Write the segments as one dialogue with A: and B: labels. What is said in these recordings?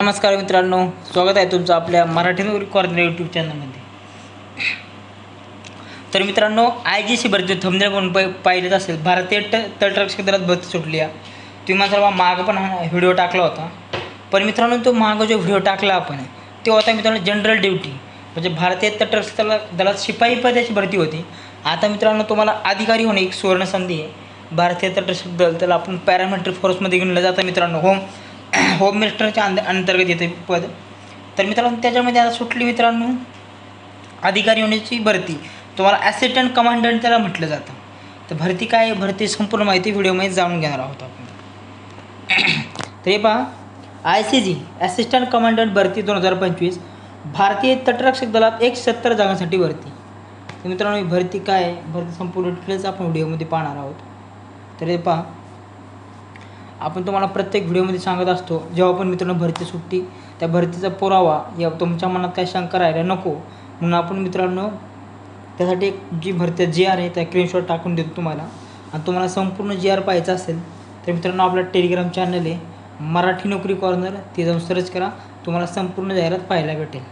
A: नमस्कार मित्रांनो स्वागत आहे तुमचं आपल्या मराठी नोकरी कॉर्नर यूट्यूब चॅनलमध्ये तर मित्रांनो आय जी सी भरती थंबनेल म्हणून प पाहिलेच असेल. भारतीय ट तटरक्षक दलात भरती सुटली आहे. तुम्ही माझा मागं पण हा व्हिडिओ टाकला होता. पण मित्रांनो तो मागं जो व्हिडिओ टाकला आपण तो होता मित्रांनो जनरल ड्युटी म्हणजे भारतीय तटरक्षक दला दलात शिपाई पदाची भरती होती. आता मित्रांनो तुम्हाला अधिकारी होणे एक सुवर्ण संधी आहे. भारतीय तटरक्षक दल त्याला आपण पॅरामिलिटरी फोर्समध्ये घेऊन जातं मित्रांनो. होम होम मिनिस्टरच्या अंत अंतर्गत येते पद. तर मित्रांनो त्याच्यामध्ये आता सुटली मित्रांनो. अधिकारी होण्याची भरती. तुम्हाला ॲसिस्टंट कमांडंट त्याला म्हटलं जातं. तर भरती काय आहे? भरती संपूर्ण माहिती व्हिडिओमध्ये जाणून घेणार आहोत आपण. तर हे पहा. I C G assistant commandant भरती दोन हजार पंचवीस. भारतीय तटरक्षक दलात एक सत्तर जागांसाठी भरती. तर मित्रांनो ही भरती काय आहे? भरती संपूर्ण डिटेल्स आपण व्हिडिओमध्ये पाहणार आहोत. तर हे पहा. आपण तुम्हाला प्रत्येक व्हिडिओमध्ये सांगत असतो जेव्हा पण मित्रांनो भरती सुट्टी त्या भरतीचा पुरावा या तुमच्या मनात काय शंका राहायला नको म्हणून आपण मित्रांनो त्यासाठी एक जी भरती जी आर आहे त्या स्क्रीनशॉट टाकून देतो तुम्हाला. आणि तुम्हाला संपूर्ण जी आर पाहायचं असेल तर मित्रांनो आपला टेलिग्राम चॅनल आहे मराठी नोकरी कॉर्नर ते जाऊन सर्च करा तुम्हाला संपूर्ण जाहिरात पाहायला भेटेल.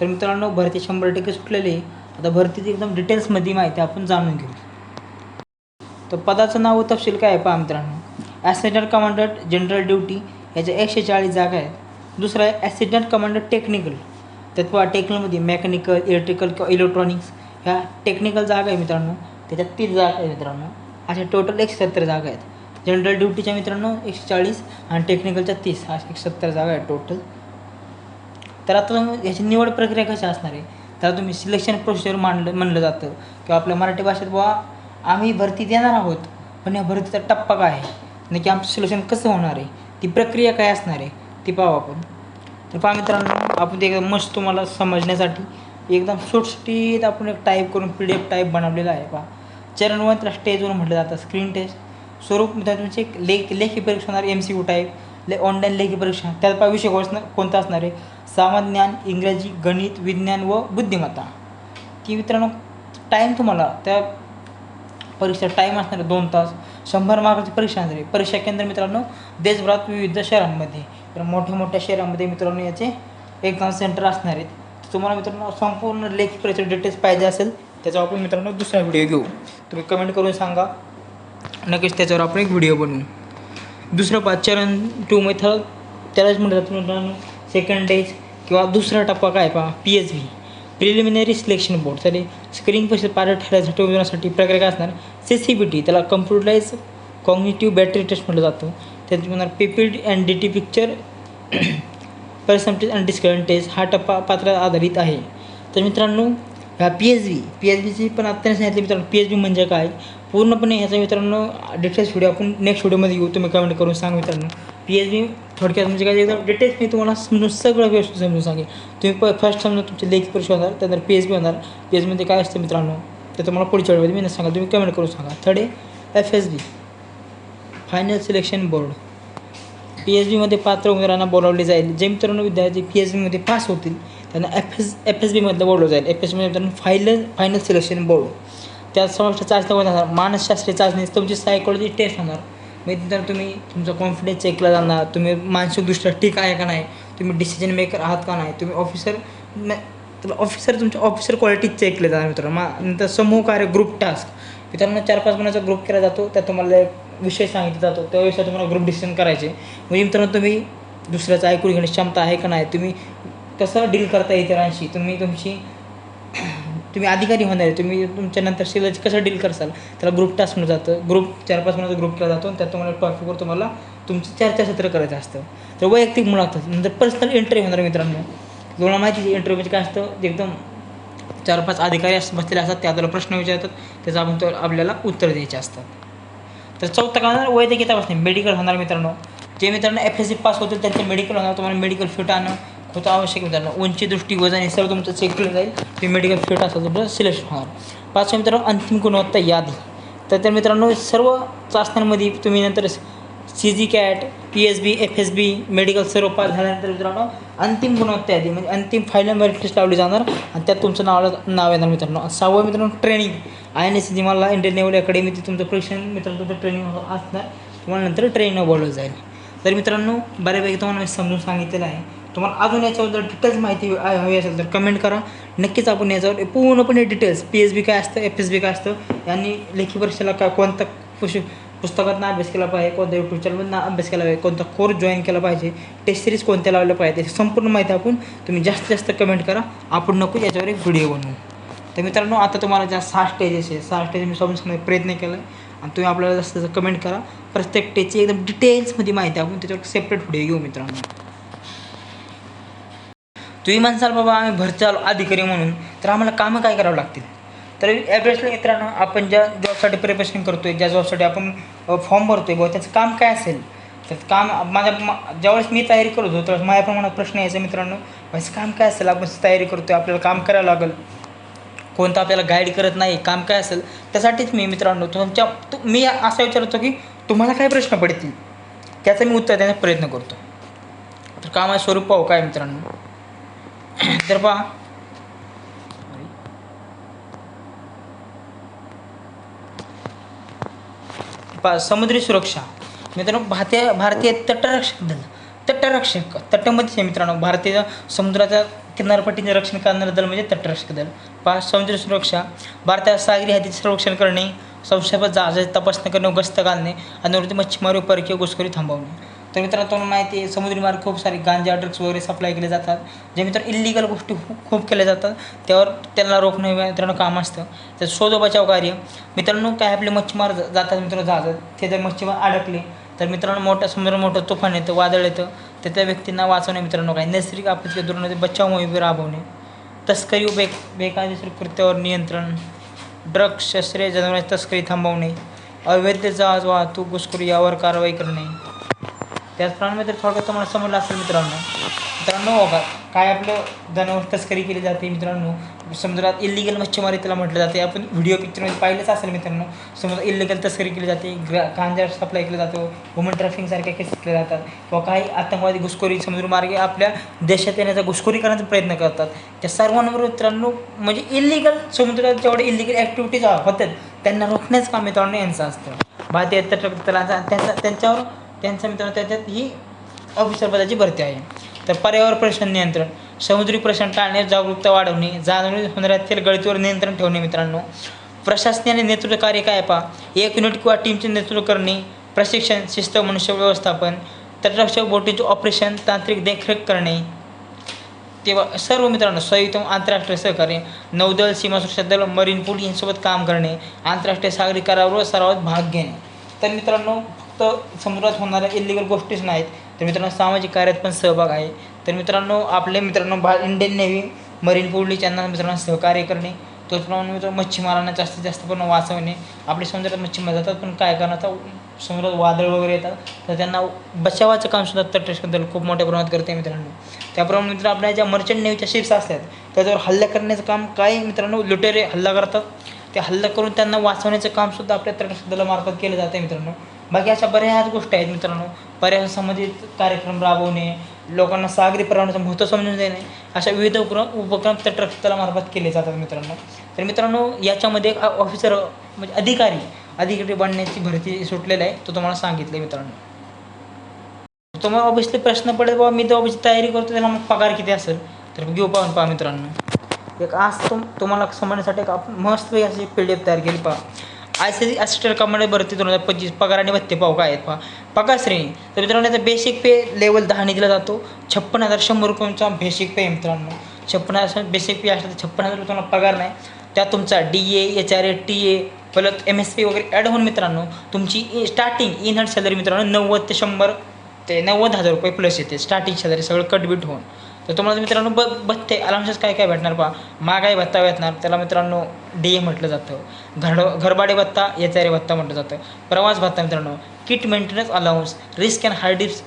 A: तर मित्रांनो भरती शंभर टक्के सुटलेली आहे आता भरतीची एकदम डिटेल्समध्ये माहिती आपण जाणून घेऊ. तर पदाचं नाव तपशील काय आहे पहा मित्रांनो? ॲसिस्टंट कमांडंट जनरल ड्युटी याच्या एकशे चाळीस जागा आहेत. दुसरं आहे ॲसिस्टंट कमांडंट टेक्निकल त्यात पहा टेक्निकलमध्ये मेकॅनिकल इलेक्ट्रिकल किंवा इलेक्ट्रॉनिक्स ह्या टेक्निकल जागा आहे मित्रांनो. त्याच्यात तीस जागा आहे मित्रांनो. अशा टोटल एकशे सत्तर जागा आहेत. जनरल ड्युटीच्या मित्रांनो एकशे चाळीस आणि टेक्निकलच्या तीस अशा एकशे सत्तर जागा आहेत टोटल तर आता याची निवड प्रक्रिया कशी असणार आहे? त्याला तुम्ही सिलेक्शन प्रोसिजर मांडलं म्हणलं जातं. किंवा आपल्या मराठी भाषेत बुवा आम्ही भरती देणार आहोत पण या भरतीचा टप्पा काय आहे? नक्की आमचं सोल्युशन कसं होणार आहे? ती प्रक्रिया काय असणार आहे? ती पाहू आपण. तर पहा मित्रांनो आपण ते एकदम मस्त तुम्हाला समजण्यासाठी एकदम सुटसुटीत आपण एक टाईप करून पी डी एफ टाईप बनवलेला आहे पहा. चरण वन त्याला स्टेजवर म्हटलं जातं स्क्रीन टेस्ट स्वरूप मित्रांनो तुमचे एक लेख लेखी परीक्षा होणार एम सी यू टाईप ले ऑनलाईन लेखी परीक्षा. त्यात पहा विषय कोणता कोणता असणार आहे? सामान्य ज्ञान इंग्रजी गणित विज्ञान व बुद्धिमत्ता. ती मित्रांनो टाईम तुम्हाला त्या परीक्षा टाईम असणार दोन तास. शंभर मार्काची परीक्षा असणार परीक्षा केंद्र मित्रांनो देशभरात विविध शहरांमध्ये. तर मोठ्या मोठ्या शहरांमध्ये मित्रांनो याचे एक्झाम सेंटर असणार आहेत. तुम्हाला मित्रांनो संपूर्ण लेखी परीक्षा डिटेल्स पाहिजे असेल त्याच्यावर आपण मित्रांनो दुसरा व्हिडिओ घेऊ. तुम्ही कमेंट करून सांगा. नक्कीच त्याच्यावर आपण एक व्हिडिओ बनवू. दुसरं पाच चरण टू मेथड. त्यालाच म्हटलं जातं मित्रांनो सेकंड डेज किंवा दुसरा टप्पा काय पहा? P H V preliminary selection board तरी स्क्रीनिंग पैसे पार ठरण्यासाठी उमेदवारासाठी प्रक्रिया काय असणार सी सी बी टी त्याला कम्प्युटराईज कॉग्निटिव्ह बॅटरी टेस्ट म्हटलं जातं. त्यात होणार PPD and D T picture percentage and description test हा टप्पा पात्र आधारित आहे. तर मित्रांनो ह्या P H B P H बीची पण आत्ताने सांगितले मित्रांनो पी एच बी म्हणजे काय? पूर्णपणे ह्याचा मित्रांनो डिटेल्स व्हिडिओ आपण नेक्स्ट व्हिडिओमध्ये घेऊ तुम्ही कमेंट करून सांग मित्रांनो. पी एच बी थोडक्यात म्हणजे काय एकदम डिटेल्स मी तुम्हाला समजून सगळं व्यवस्थित समजून सांगेन तुम्ही प फर्स्ट समजा तुमची लेखी परीक्षा होणार त्यानंतर पी एच बी होणार. पी एच बीमध्ये काय असतं मित्रांनो? ते तुम्हाला पुढच्या वेळेमध्ये मी सांगा तुम्ही कमेंट करून सांगा. थर्ड आहे F S B final selection board P H बीमध्ये पात्र उमेदवारांना बोलावले जाईल. जे मित्रांनो विद्यार्थी पी एच बीमध्ये पास होतील त्यांना एफ एस एफ एस बीमधलं बोलवलं जाईल. एफ एस बीमध्ये मित्रांनो फायनल फायनल सिलेक्शन बोर्ड त्यात समाविष्ट चाचणी होणार. मानसशास्त्रीय चाचणी तुमची सायकोलॉजी टेस्ट होणार. म्हणजे तर तुम्ही तुमचा कॉन्फिडन्स चेक केला जाणार. तुम्ही मानसिकदृष्ट्या ठीक आहे का नाही? तुम्ही डिसिजन मेकर आहात का नाही? तुम्ही ऑफिसर तर ऑफिसर तुमच्या ऑफिसर क्वालिटी चेक केले जाणार मित्रांनो. मा नंतर समूह कार्य ग्रुप टास्क मित्रांनो चार पाच जणांचा ग्रुप केला जातो. त्यात तुम्हाला एक विषय सांगितला जातो. त्या विषयात तुम्हाला ग्रुप डिसिजन करायचे. म्हणजे मित्रांनो तुम्ही दुसऱ्याचं ऐकून घेण्याची क्षमता आहे का नाही? तुम्ही कसं डील करता इतरांशी? तुम्ही तुमची तुम्ही अधिकारी होणार आहे तुम्ही तुमच्या नंतर शिलाची कसं डील करसाल? त्याला ग्रुप टास्क म्हणून जातं. ग्रुप चार पाच महिन्याचा ग्रुप केला जातो आणि त्यात तुम्हाला टॉपिकवर तुम्हाला तुमचं चर्चासत्र करायचं असतं. तर वैयक्तिक मुलाखत नंतर पर्सनल इंटरव्ह्यू होणार मित्रांनो. तुम्हाला माहिती इंटरव्ह्यू म्हणजे काय असतं? एकदम चार पाच अधिकारी अस बसलेले असतात ते आपल्याला प्रश्न विचारतात. त्याचं आपण तो आपल्याला उत्तर द्यायचे असतात. तर चौथा काय होणार? वैद्यकीय तपासणी मेडिकल होणार मित्रांनो. जे मित्रांनो एफ एस सी पास होतील त्यांचे मेडिकल होणार. तुम्हाला मेडिकल फिट आणणं होतं आवश्यक मित्रांनो. उंची दृष्टी वजन हे सर्व तुमचं चेक केलं जाईल. ते मेडिकल फिट असेल तुमचं सिलेक्शन होणार. पाचव्या मित्रांनो अंतिम गुणवत्ता यादी. तर त्या मित्रांनो सर्व चाचण्यांमध्ये तुम्ही नंतर C G CAT P S B F S B medical सर्व पास झाल्यानंतर मित्रांनो अंतिम गुणवत्ता यादी म्हणजे अंतिम फायनल मेरिट लिस्ट लावली जाणार. आणि त्यात तुमचं नाव नाव येणार मित्रांनो. सहावं मित्रांनो training I N S C मला इंडियन नेव्हल अकॅडमीचे तुमचं प्रशिक्षण मित्रांनो तुमचं ट्रेनिंग असणार. तुम्हाला नंतर ट्रेनिंग बोलवलं जाईल. तर मित्रांनो बऱ्यापैकी तुम्हाला मी समजून सांगितलेलं आहे. तुम्हाला अजून याच्याबद्दल डिटेल्स माहिती हवी असेल तर कमेंट करा. नक्कीच आपण याच्यावर पूर्णपणे डिटेल्स पी एच बी काय असतं एफ एस बी काय असतं यांनी लेखी परीक्षेला काय कोणतं पुश पुस्तकातनं अभ्यास केला पाहिजे कोणत्या यूट्यूब चॅनलमधनं अभ्यास केला पाहिजे कोणता कोर्स जॉईन केला पाहिजे टेस्ट सिरीज कोणत्या लावल्या पाहिजे त्याची संपूर्ण माहिती आपण तुम्ही जास्तीत जास्त कमेंट करा. आपण नको याच्यावर एक व्हिडिओ बनवू. तर मित्रांनो आता तुम्हाला ज्या सहा स्टेजेस आहे सहा स्टेज मी समजण्याचा प्रयत्न केला आहे आणि तुम्ही आपल्याला जास्त जास्त कमेंट करा. प्रत्येक स्टेजची एकदम डिटेल्समध्ये माहिती आपण त्याच्यावर सेपरेट व्हिडिओ घेऊ मित्रांनो. तुम्ही म्हणसाल बाबा आम्ही भरती आलो अधिकारी म्हणून तर आम्हाला कामं काय करावं लागतील? तर ॲड्रेसला मित्रांनो आपण ज्या जॉबसाठी प्रिपरेशन करतो आहे ज्या जॉबसाठी आपण फॉर्म भरतो आहे बघा त्याचं काम काय असेल? तर काम माझ्या मा- ज्यावेळेस मी तयारी करत होतो त्यावेळेस माझ्या प्रमाणात प्रश्न यायचा मित्रांनो. माझं काम काय असेल? आपण तयारी करतो आहे आपल्याला काम करायला लागेल. कोणतं आपल्याला गाईड करत नाही काम काय असेल? त्यासाठीच मी मित्रांनो तुमच्या मी असा विचारतो की तुम्हाला काय प्रश्न पडतील? त्याचं मी उत्तर देण्याचा प्रयत्न करतो. तर कामाचं स्वरूप पाहू काय मित्रांनो? तर पहा. समुद्री सुरक्षा. मित्रांनो भारतीय भारतीय तटरक्षक दल. तटरक्षक तटमध्येच आहे मित्रांनो भारतीय समुद्राच्या किनारपट्टीचे रक्षण करणारं दल म्हणजे तटरक्षक दल. पहा समुद्री सुरक्षा. भारतात सागरी हद्दीचे संरक्षण करणे संशयास्पद जहाजाची तपासणी करणे गस्त घालणे आणि मच्छीमारी परकीय घुसखोरी थांबवणे. तर मित्रांनो तुम्हाला माहिती आहे समुद्री मार्ग खूप सारे गांजा ड्रग्स वगैरे सप्लाय केले जातात. जे मित्र इलिगल गोष्टी खूप केल्या जातात त्यावर त्यांना रोखणं मित्रांनो काम असतं. तर शोध बचाव कार्य. मित्रांनो काय आपले मच्छीमार जातात मित्रांनो जातात ते जर मच्छीमार अडकले तर मित्रांनो मोठ्या समुद्र मोठं तुफान येतं वादळ येतं. तर त्या व्यक्तींना वाचवणे मित्रांनो काय नैसर्गिक आपत्ती दुर्नदी बचाव मोहीम राबवणे. तस्करी बे बेकायदेशीर कृत्यावर नियंत्रण. ड्रग्स शस्त्रे जनावरांची तस्करी थांबवणे. अवैध जहाज वाहतूक घुसखोरी यावर कारवाई करणे. त्याचप्रमाणे मित्र थोडक्यात तुम्हाला समजलं असेल मित्रांनो. मित्रांनो बघा काय आपलं जनावर तस्करी केली जाते मित्रांनो. समुद्रात इलिगल मच्छीमारी त्याला म्हटलं जाते. आपण व्हिडिओ पिक्चरमध्ये पाहिलंच असेल मित्रांनो. समुद्रात इलिगल तस्करी केली जाते. ग्रा गांजा सप्लाय केलं जातो. वुमन ट्रॅफिंगसारख्या केसेस केल्या जातात. किंवा काही आतंकवादी घुसखोरी समुद्रमार्गे आपल्या देशात येण्याचा घुसखोरी करण्याचा प्रयत्न करतात. त्या सर्वांवर मित्रांनो म्हणजे इलिगल समुद्रात जेवढे इलिगल ॲक्टिव्हिटीज होतात त्यांना रोखण्याचं काम मित्रांनो यांचं असतं. भारतीय तटरक्षकांचा त्यांचा त्यांच्यावर त्यांचा मित्रांनो त्याच्यात ही ऑफिसर पदाची भरती आहे. तर पर्यावरण प्रदूषण नियंत्रण समुद्री प्रश्न टाळणे जागरूकता वाढवणे जाणवणी समुद्रातील गळतीवर नियंत्रण ठेवणे मित्रांनो. प्रशासनाने नेतृत्व कार्य काय पहा? एक युनिट किंवा टीमचे नेतृत्व करणे प्रशिक्षण शिस्त मनुष्य व्यवस्थापन तटरक्षक बोटीचे ऑपरेशन तांत्रिक देखरेख करणे. तेव्हा सर्व मित्रांनो संयुक्त आंतरराष्ट्रीय सहकार्य नौदल सीमा सुरक्षा दल मरीन पुल यांसोबत काम करणे आंतरराष्ट्रीय सागरी करारावर सरावात भाग घेणे. तर मित्रांनो फक्त समुद्रात होणाऱ्या इलिगल गोष्टीच नाहीत. तर मित्रांनो सामाजिक कार्यात पण सहभाग आहे. तर मित्रांनो आपले मित्रांनो भा इंडियन नेव्ही मरीन पोलीस यांना मित्रांनो सहकार्य करणे. त्याचप्रमाणे मित्रांनो मच्छीमारांना जास्तीत जास्त पण वाचवणे. आपले समुद्रात मच्छीमार जातात पण काय कारण आता समुद्रात वादळ वगैरे येतात. तर त्यांना बचावाचं काम सुद्धा तटरक्षक दल खूप मोठ्या प्रमाणात करते मित्रांनो. त्याप्रमाणे मित्र आपल्या ज्या मर्चंट नेव्हीच्या शिप्स असतात त्याच्यावर हल्ला करण्याचं काम काय मित्रांनो लुटेरे हल्ला करतात. ते हल्ला करून त्यांना वाचवण्याचं कामसुद्धा आपल्या तटरक्षक दलामार्फत केलं जातं मित्रांनो. बाकी अशा बऱ्याच गोष्टी आहेत मित्रांनो. पर्यावरण संबंधित कार्यक्रम राबवणे लोकांना सागरी पर्यावरणाचं महत्त्व समजून देणे अशा विविध उपक्रम उपक्रम तटरक्षक तलामार्फत केले जातात मित्रांनो. तर मित्रांनो याच्यामध्ये एक ऑफिसर म्हणजे अधिकारी अधिकारी बनण्याची भरती सुटलेली आहे. तो तुम्हाला सांगितलं मित्रांनो. तुम्हाला ऑब्विसली प्रश्न पडेल बाबा मी तर ऑफिसची तयारी करतो त्याला मग पगार किती असेल? तर घेऊ पाहून पहा मित्रांनो. एक आज तुम तुम्हाला समजण्यासाठी एक आपण मस्त अशी पी डी एफ तयार केली पहा. आय सी असिस्टंट कमांडर भरती दोन हजार पंचवीस. पगार आणि भत्ते पाहू काय आहेत पहा. पगार श्रेणी. तर मित्रांनो याचा बेसिक पे लेवल दहाने दिला जातो. छप्पन हजार शंभर रुपयांचा बेसिक पे मित्रांनो. छप्पन हजार बेसिक पे असला तर छप्पन हजार रुपये तुम्हाला पगार नाही. त्यात तुमचा D A H R A T A परत एम एस पी वगैरे ॲड होऊन मित्रांनो तुमची स्टार्टिंग इन हँड सॅलरी मित्रांनो नव्वद ते शंभर ते नव्वद हजार रुपये प्लस येते. स्टार्टिंग सॅलरी सगळं कटबीट होऊन. तर तुम्हाला मित्रांनो ब भत्ते अलाउन्सेस काय काय भेटणार पहा महागाई भत्ता भेटणार त्याला मित्रांनो डी ए म्हटलं जातं. घर घरभाडे भत्ता याचारे भत्ता म्हटलं जातं. प्रवास भत्ता मित्रांनो kit maintenance allowance risk and hardships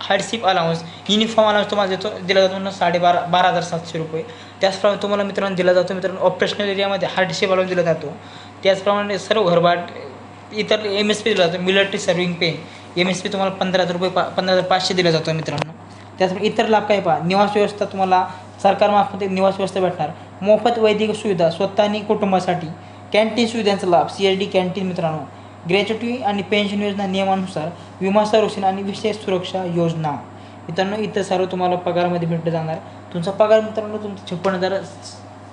A: hardship allowance uniform allowance तुम्हाला देतो दिला जातो ना साडेबारा बारा हजार सातशे रुपये. त्याचप्रमाणे तुम्हाला मित्रांनो दिला जातो मित्रांनो ऑपरेशनल एरियामध्ये हार्डशिप अलाउन्स दिला जातो. त्याचप्रमाणे सर्व घरबाट इतर एम एस पी दिला जातो military serving pay M S P तुम्हाला पंधरा हजार रुपये पा पंधरा हजार पाचशे दिला जातो मित्रांनो. त्याचप्रमाणे इतर लाभ काय पहा? निवास व्यवस्था तुम्हाला सरकारमार्फत एक निवास व्यवस्था भेटणार. मोफत वैद्यकीय सुविधा स्वतः आणि कुटुंबासाठी. कॅन्टीन सुविधांचा लाभ सी एच डी कॅन्टीन मित्रांनो. ग्रॅच्युटी आणि पेन्शन योजना नियमानुसार विमा संरक्षण आणि विशेष सुरक्षा योजना. मित्रांनो इतर सर्व तुम्हाला पगारामध्ये भेटलं जाणार. तुमचा पगार मित्रांनो तुमचा छप्पन हजार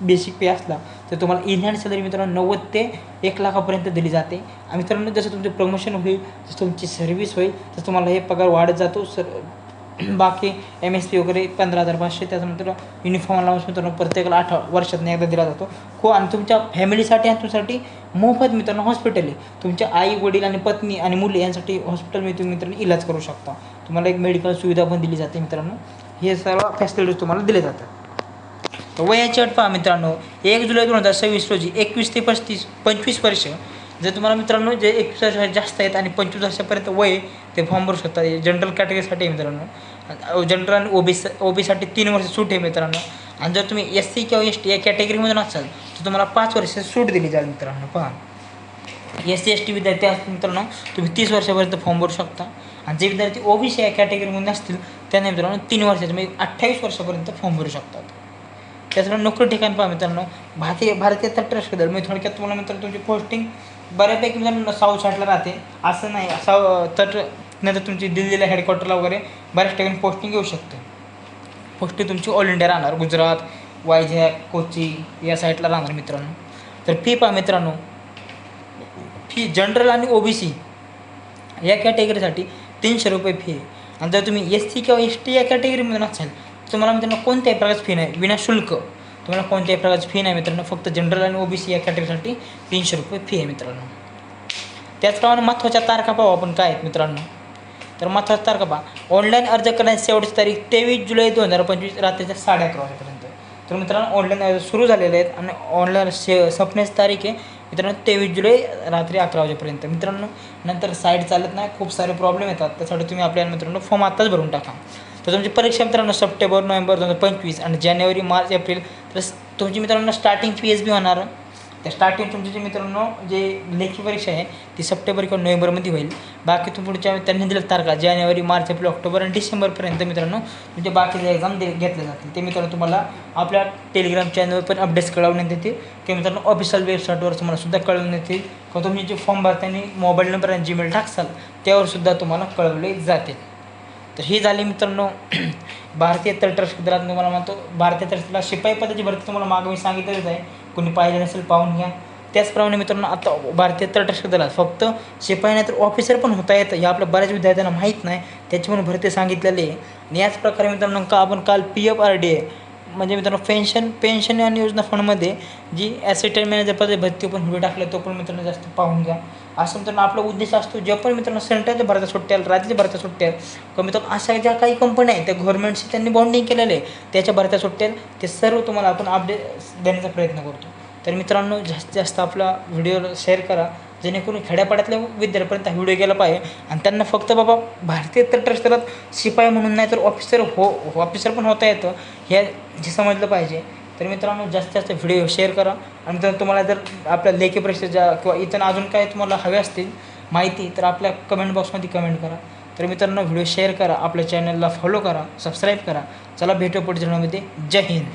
A: बेसिक पे असला तर तुम्हाला इनहँड सॅलरी मित्रांनो नव्वद ते एक लाखापर्यंत दिली जाते. आणि मित्रांनो जसं तुमचं प्रमोशन होईल जसं तुमची सर्व्हिस होईल तसं तुम्हाला हे पगार वाढत जातो. सर बाकी एम एस पी वगैरे पंधरा हजार पाचशे त्याच्यानंतर युनिफॉर्म अलाउन्स मित्रांनो प्रत्येकाला आठ वर्षातून एकदा दिला जातो. खो आणि तुमच्या फॅमिलीसाठी आणि तुमच्यासाठी मोफत मित्रांनो हॉस्पिटल आहे. तुमच्या आई वडील आणि पत्नी आणि मुले यांसाठी हॉस्पिटलमध्ये तुम्ही मित्रांनो इलाज करू शकता. तुम्हाला एक मेडिकल सुविधा पण दिली जाते मित्रांनो. हे सर्व फॅसिलिटीज तुम्हाला दिले जातात. तर वयाची अट पहा मित्रांनो. एक जुलै दोन हजार सव्वीस रोजी एकवीस ते पस्तीस पंचवीस वर्ष जर तुम्हाला मित्रांनो जे एकवीस वर्ष जास्त आहेत आणि पंचवीस वर्षापर्यंत वय ते फॉर्म भरू शकतात जनरल कॅटेगरीसाठी मित्रांनो. जनरल आणि ओ बी ओ बीसाठी तीन वर्ष सूट आहे मित्रांनो. आणि जर तुम्ही एस सी किंवा एस टी या कॅटेगरीमधून असाल तर तुम्हाला पाच वर्ष सूट दिली जाईल मित्रांनो. पहा. एस सी एस टी विद्यार्थी असतील मित्रांनो तुम्ही तीस वर्षापर्यंत फॉर्म भरू शकता. आणि जे विद्यार्थी ओबीसी या कॅटेगरीमध्ये असतील त्यांना मित्रांनो तीन वर्षाचे म्हणजे अठ्ठावीस वर्षापर्यंत फॉर्म भरू शकतात. त्याचबरोबर नोकरी ठिकाण पहा मित्रांनो. भारतीय भारतीय तटरक्षक दल. म्हणजे थोडक्यात तुम्हाला मित्रांनो तुमची पोस्टिंग बऱ्यापैकी मित्रांनो साऊथ साईडला राहते. असं नाही साऊ तर नंतर तुमची दिल्लीला हेडक्वार्टरला वगैरे बऱ्याच ठिकाणी पोस्टिंग येऊ शकते. पोस्टिंग तुमची ऑल इंडिया राहणार. गुजरात वायझॅग कोची या साईडला राहणार मित्रांनो. तर फी पहा मित्रांनो. फी जनरल आणि ओ बी सी या कॅटेगरीसाठी तीनशे रुपये फी आहे. आणि जर तुम्ही एस सी किंवा एस टी या कॅटेगरीमधून असाल तर तुम्हाला मित्रांनो कोणत्याही प्रकारची फी नाही. विनाशुल्क तुम्हाला कोणत्याही प्रकारची फी नाही मित्रांनो. फक्त जनरल आणि ओ बी सी या कॅटेगरीसाठी तीनशे रुपये फी आहे मित्रांनो. त्याचप्रमाणे महत्त्वाच्या तारखा पाहू आपण काय आहेत मित्रांनो. तर महत्त्वाच्या तारखा पहा. ऑनलाईन अर्ज करण्याची शेवटची तारीख तेवीस जुलै दोन हजार पंचवीस रात्रीच्या साडे अकरा वाजेपर्यंत. तर मित्रांनो ऑनलाईन अर्ज सुरू झालेले आहेत आणि ऑनलाईन शे संपण्याची तारीख आहे मित्रांनो तेवीस जुलै रात्री अकरा वाजेपर्यंत. मित्रांनो नंतर साईट चालत नाही खूप सारे प्रॉब्लेम येतात. त्यासाठी तुम्ही आपल्याला मित्रांनो फॉर्म आत्ताच भरून टाका. तर तुमची परीक्षा मित्रांनो सप्टेंबर नोव्हेंबर दोन हजार पंचवीस आणि जानेवारी मार्च एप्रिल प्लस तुमच्या तुमची मित्रांनो स्टार्टिंग फी एस बी होणार. त्या स्टार्टिंग तुमची जे मित्रांनो जे लेखी परीक्षा आहे ती सप्टेंबर किंवा नोव्हेंबरमध्ये होईल. बाकी तुम्ही पुढच्या त्यांनी दिल्या तारखा जानेवारी मार्च एप्रिल ऑक्टोबर आणि डिसेंबरपर्यंत मित्रांनो तुमचे बाकीचे एक्झाम दे घेतल्या जातील. ते मित्रांनो तुम्हाला आपल्या टेलिग्राम चॅनलवर पण अपडेट्स कळवण्यात येतील. किंवा मित्रांनो ऑफिशियल वेबसाईटवर तुम्हाला सुद्धा कळवण्यात येतील. किंवा तुम्ही जे फॉर्म भरताना मोबाईल नंबर आणि जीमेल टाकसाल त्यावर सुद्धा तुम्हाला कळवले जातील. तर ही झाली मित्रांनो. भारतीय तटरक्षक दलात तुम्हाला म्हणतो भारतीय तटरक्षक शिपाई पदाची भरती तुम्हाला मागं मी सांगितलेलीच आहे. कोणी पाहिजे नसेल पाहून घ्या. त्याचप्रमाणे मित्रांनो आता भारतीय तटरक्षक दलात फक्त शिपाई नाही तर ऑफिसर पण होता येतं हे आपल्या बऱ्याच विद्यार्थ्यांना माहीत नाही. त्याची पण भरती सांगितलेली आहे. आणि याच प्रकारे मित्रांनो का आपण काल P F R D A म्हणजे मित्रांनो पेन्शन पेन्शन आणि योजना फंडमध्ये जी ॲसिस्टंट मॅनेजर पदाची भरती पण व्हिडिओ टाकले तो पण मित्रांनो जास्त पाहून घ्या. असं मित्रांनो आपला उद्देश असतो जे पण मित्रांनो सेंट्रलच्या भरत्या सुट्ट्या राज्याच्या भरत्या सुट्ट्या. कमी तर अशा ज्या काही कंपन्या आहेत त्या गव्हर्नमेंटशी त्यांनी बॉन्डिंग केलेलं आहे त्याच्या भरत्या सुट्ट्या ते सर्व तुम्हाला आपण अपडेट देण्याचा प्रयत्न करतो. तर मित्रांनो जास्तीत जास्त आपला व्हिडिओ शेअर करा जेणेकरून खेड्यापाड्यातल्या विद्यार्थ्यापर्यंत हा व्हिडिओ गेला पाहिजे. आणि त्यांना फक्त बाबा भारतीय तटरक्षकात शिपाई म्हणून नाही तर ऑफिसर हो ऑफिसर पण होता येतं. हे जे समजलं पाहिजे. तर मित्रांनो जास्तीत जास्त व्हिडिओ शेअर करा. आणि जर तुम्हाला जर आपल्या लेखी परीक्षेच्या किंवा इतर अजून काय तुम्हाला हवे असतील माहिती तर आपल्या कमेंट बॉक्समध्ये कमेंट करा. तर मित्रांनो व्हिडिओ शेअर करा. आपल्या चॅनलला फॉलो करा सबस्क्राईब करा. चला भेटू पुढच्या जय हिंद.